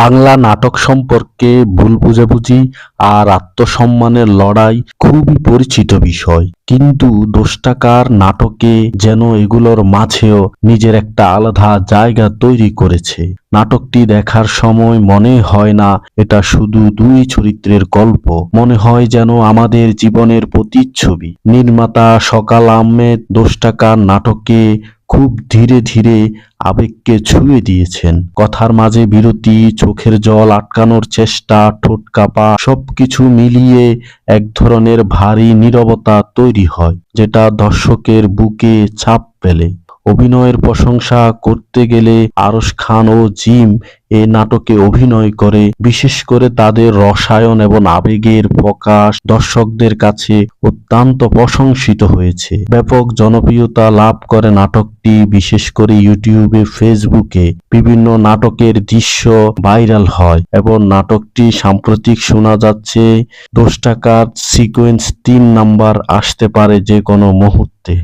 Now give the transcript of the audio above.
বাংলা নাটক সম্পর্কে ভুল বুঝাবুঝি আর আত্মসম্মানের লড়াই খুবই পরিচিত বিষয়। কিন্তু দোষটাকার নাটকে যেন এগুলোর মাঝেও নিজের একটা আলাদা জায়গা তৈরি করেছে। নাটকটি দেখার সময় মনে হয় না, এটা শুধু দুই চরিত্রের গল্প। মনে হয় যেন আমাদের জীবনের প্রতিচ্ছবি। নির্মাতা সকাল আহমেদ, দোষটাকার নাটকে খুব ধীরে ধীরে আবেগকে ছুঁয়ে দিয়েছেন। কথার মাঝে বিরতি, চোখের জল, আটকানোর চেষ্টা ঠোঁট কাঁপা সবকিছু মিলিয়ে এক ধরনের ভারী নীরবতা তৈরি হয়, যেটা দর্শকের বুকে ছাপ ফেলে। অভিনয়ের প্রশংসা করতে গেলে আরশ খান ও জিম এ নাটকে অভিনয় করে। বিশেষ করে তাদের রসায়ন এবং আবেগের প্রকাশ দর্শকদের কাছে অত্যন্ত প্রশংসিত হয়েছে। ব্যাপক জনপ্রিয়তা লাভ করে নাটকটি, বিশেষ করে ইউটিউবে, ফেসবুকে। বিভিন্ন নাটকের দৃশ্য ভাইরাল হয় এবং নাটকটি সাম্প্রতিক শোনা যাচ্ছে। দশ টাকার সিকোয়েন্স তিন নাম্বার আসতে পারে যে কোনো মুহূর্তে।